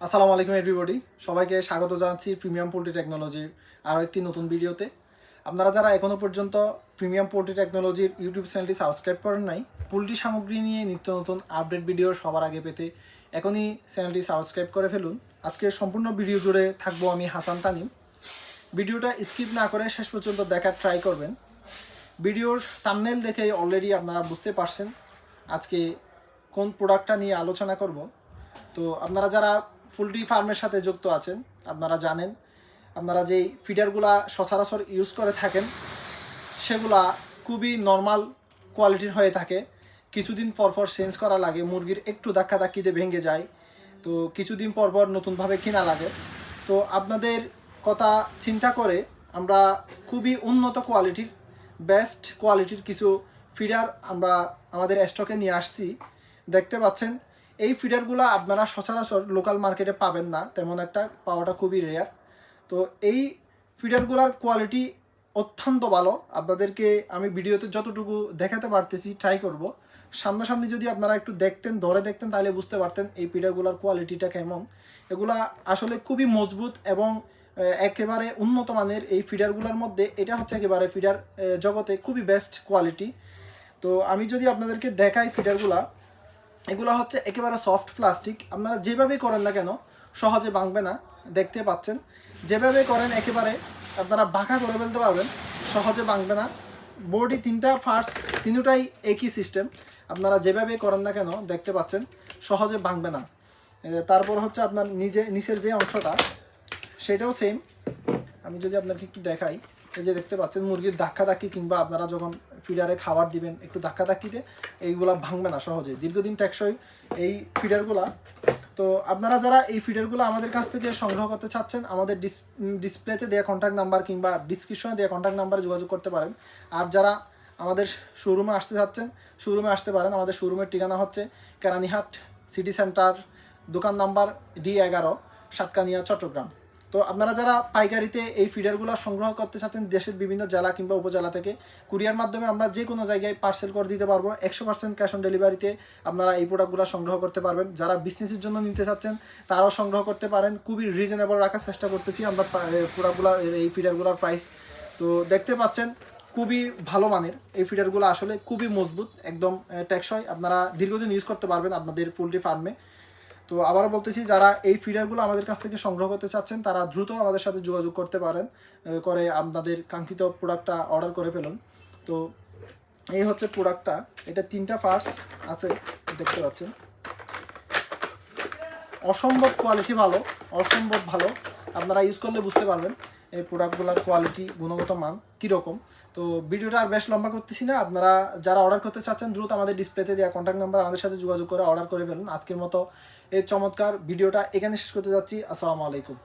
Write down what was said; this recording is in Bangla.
আসসালামু আলাইকুম এভরিবডি সবাইকে স্বাগত জানাচ্ছি প্রিমিয়াম পোল্ট্রি টেকনোলজির আরও একটি নতুন ভিডিওতে। আপনারা যারা এখনও পর্যন্ত প্রিমিয়াম পোল্ট্রি টেকনোলজির ইউটিউব চ্যানেলটি সাবস্ক্রাইব করেন নাই, পোলট্রি সামগ্রী নিয়ে নিত্য নতুন আপডেট ভিডিও সবার আগে পেতে এখনই চ্যানেলটি সাবস্ক্রাইব করে ফেলুন। আজকে সম্পূর্ণ ভিডিও জুড়ে থাকব আমি হাসান তানিম। ভিডিওটা স্কিপ না করে শেষ পর্যন্ত দেখার ট্রাই করবেন। ভিডিওর থাম্বনেল দেখে অলরেডি আপনারা বুঝতে পারছেন আজকে কোন প্রোডাক্টটা নিয়ে আলোচনা করব। তো আপনারা যারা পোলট্রি ফার্মের সাথে যুক্ত আছেন, আপনারা জানেন। আপনারা যেই ফিডারগুলা সচরাচর ইউজ করে থাকেন, সেগুলা খুবই নর্মাল কোয়ালিটির হয়ে থাকে। কিছুদিন পর পর চেঞ্জ করা লাগে, মুরগির একটু ধাক্কা ধাক্কিতে ভেঙে যায়। তো কিছুদিন পর পর নতুনভাবে কিনা লাগে। তো আপনাদের কথা চিন্তা করে আমরা খুবই উন্নত কোয়ালিটির বেস্ট কোয়ালিটির কিছু ফিডার আমরা আমাদের স্টকে নিয়ে আসছি। দেখতে পাচ্ছেন এই ফিডারগুলো আপনারা সচরাচর লোকাল মার্কেটে পাবেন না, তেমন একটা পাওয়াটা খুবই রেয়ার তো এই ফিডারগুলোর কোয়ালিটি অত্যন্ত ভালো। আপনাদেরকে আমি ভিডিওতে যতটুকু দেখাতে পারতেছি ট্রাই করব। সামনাসামনি যদি আপনারা একটু দেখতেন, ধরে দেখতেন, তাহলে বুঝতে পারতেন এই ফিডারগুলোর কোয়ালিটিটা কেমন। এগুলা আসলে খুবই মজবুত এবং একেবারে উন্নত মানের এই ফিডারগুলোর মধ্যে এটা হচ্ছে একেবারে ফিডার জগতে খুবই বেস্ট কোয়ালিটি তো আমি যদি আপনাদেরকে দেখাই ফিডারগুলা এগুলো হচ্ছে একেবারে সফট প্লাস্টিক আপনারা যেভাবেই করেন না কেন, সহজে ভাঙবে না, দেখতে পাচ্ছেন। যেভাবে করেন, একেবারে আপনারা বাঁকা করে ফেলতে পারবেন, সহজে ভাঙবে না। বোর্ডই তিনটা ফার্স তিনটাই একই সিস্টেম আপনারা যেভাবে করেন না কেন, দেখতে পাচ্ছেন, সহজে ভাঙবে না। তারপর হচ্ছে আপনার নিজে, নিচের যে অংশটা, সেটাও সেম আমি যদি আপনাকে একটু দেখাই, এই যে দেখতে পাচ্ছেন, মুরগির ধাক্কা ধাক্কি কিংবা আপনারা যখন ফিডারে খাবার দিবেন, একটু ধাক্কা ধাক্কিতে এইগুলা ভাঙবে না সহজে। দীর্ঘদিন টেকসই এই ফিডারগুলা। তো আপনারা যারা এই ফিডারগুলো আমাদের কাছ থেকে সংগ্রহ করতে চাচ্ছেন, আমাদের ডিস ডিসপ্লেতে দেওয়া কন্ট্যাক্ট নাম্বার কিংবা ডিসক্রিপশনে দেওয়া কন্ট্যাক্ট নাম্বারে যোগাযোগ করতে পারেন। আর যারা আমাদের শোরুমে আসতে চাচ্ছেন শোরুমে আসতে পারেন। আমাদের শোরুমের ঠিকানা হচ্ছে কেরানিহাট সিটি সেন্টার দোকান নাম্বার ডি এগারো, সাতকানিয়া, চট্টগ্রাম। তো আপনারা যারা পাইকারিতে এই ফিডারগুলো সংগ্রহ করতে চাচ্ছেন দেশের বিভিন্ন জেলা কিংবা উপজেলা থেকে, কুরিয়ার মাধ্যমে আমরা যে কোনো জায়গায় পার্সেল করে দিতে পারব। একশো পার্সেন্ট ক্যাশ অন ডেলিভারিতে আপনারা এই প্রোডাক্টগুলো সংগ্রহ করতে পারবেন। যারা বিজনেসের জন্য নিতে চাচ্ছেন, তারাও সংগ্রহ করতে পারেন। খুবই রিজনেবল রাখার চেষ্টা করতেছি আমরা প্রোডাক্টগুলোর এই ফিডারগুলোর প্রাইস তো দেখতে পাচ্ছেন, খুবই ভালো মানের। এই ফিডারগুলো আসলে খুবই মজবুত, একদম টেকসই। আপনারা দীর্ঘদিন ইউজ করতে পারবেন আপনাদের পোলট্রি ফার্মে তো আবারও বলতেছি, যারা এই ফিডারগুলো আমাদের কাছ থেকে সংগ্রহ করতে চাচ্ছেন, তারা দ্রুত আমাদের সাথে যোগাযোগ করতে পারেন করে আপনাদের কাঙ্ক্ষিত প্রোডাক্টটা অর্ডার করে ফেলুন। তো এই হচ্ছে প্রোডাক্টটা এটা তিনটা ফার্স আছে, দেখতে পাচ্ছেন। অসম্ভব কোয়ালিটি ভালো, অসম্ভব ভালো, আপনারা ইউজ করলে বুঝতে পারবেন। এই প্রোডাক্টগুলোর কোয়ালিটি গুণগত মান কীরকম? তো ভিডিওটা আর বেশ লম্বা করতেছি না। আপনারা যারা অর্ডার করতে চাচ্ছেন, দ্রুত আমাদের ডিসপ্লেতে দেওয়া কন্ট্যাক্ট নাম্বার আমাদের সাথে যোগাযোগ করে অর্ডার করে ফেলুন। আজকের মতো এই চমৎকার ভিডিওটা এখানে শেষ করতে যাচ্ছি। আসসালামু আলাইকুম।